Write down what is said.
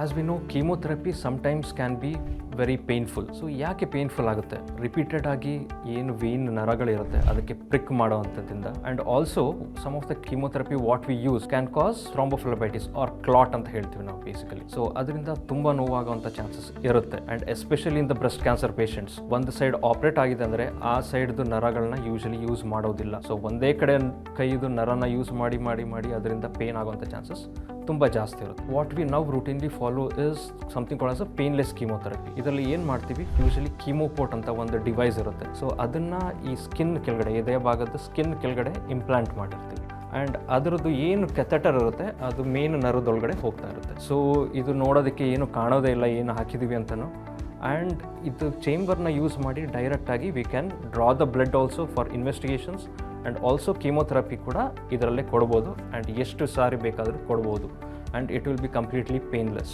As we know chemotherapy sometimes can be very painful so ಯಾಕೆ painful ಆಗುತ್ತೆ? Repeated ಆಗಿ ಏನು ವೀನ್ ನರಗಳಿರುತ್ತೆ, ಅದಕ್ಕೆ ಪ್ರಿಕ್ ಮಾಡೋ ಅಂಥದ್ದಿಂದ and also some of the chemotherapy what we use can cause thrombophlebitis or clot ಅಂತ ಹೇಳ್ತೀವಿ ನಾವು ಬೇಸಿಕಲಿ ಸೊ ಅದರಿಂದ ತುಂಬ ನೋವಾಗುವಂಥ ಚಾನ್ಸಸ್ ಇರುತ್ತೆ. And especially in the breast cancer patients ಒಂದು ಸೈಡ್ ಆಪ್ರೇಟ್ ಆಗಿದೆ ಅಂದರೆ ಆ ಸೈಡ್ದು ನರಗಳನ್ನ ಯೂಶಲಿ ಯೂಸ್ ಮಾಡೋದಿಲ್ಲ. ಸೊ ಒಂದೇ ಕಡೆ ಕೈದು ನರನ ಯೂಸ್ ಮಾಡಿ ಮಾಡಿ ಮಾಡಿ, ಅದರಿಂದ ಪೇನ್ ಆಗುವಂಥ ಚಾನ್ಸಸ್ ತುಂಬ ಜಾಸ್ತಿ ಇರುತ್ತೆ. ವಾಟ್ ವಿ ನಾವು routinely follow is something call a painless chemotherapy ಇದರಲ್ಲಿ ಏನು ಮಾಡ್ತೀವಿ? ಯೂಶಲಿ ಕೀಮೋಪೋಟ್ ಅಂತ ಒಂದು ಡಿವೈಸ್ ಇರುತ್ತೆ. ಸೊ ಅದನ್ನು ಈ ಸ್ಕಿನ್ ಕೆಳಗಡೆ, ಎದೆಯ ಭಾಗದ ಸ್ಕಿನ್ ಕೆಳಗಡೆ ಇಂಪ್ಲಾಂಟ್ ಮಾಡಿರ್ತೀವಿ. ಆ್ಯಂಡ್ ಅದರದ್ದು ಏನು ಕೆಥೆಟರ್ ಇರುತ್ತೆ, ಅದು ಮೇನ್ ನರದೊಳಗಡೆ ಹೋಗ್ತಾ ಇರುತ್ತೆ. ಸೊ ಇದು ನೋಡೋದಕ್ಕೆ ಏನು ಕಾಣೋದೇ ಇಲ್ಲ, ಏನು ಹಾಕಿದ್ದೀವಿ ಅಂತಲೂ ಆ್ಯಂಡ್ ಇದು ಚೇಂಬರ್ನ ಯೂಸ್ ಮಾಡಿ ಡೈರೆಕ್ಟಾಗಿ we can draw the blood also for investigations and also chemotherapy ಕೂಡ ಇದರಲ್ಲೇ ಕೊಡ್ಬೋದು. ಆ್ಯಂಡ್ ಎಷ್ಟು ಸಾರಿ ಬೇಕಾದರೂ ಕೊಡ್ಬೋದು. And it will be completely painless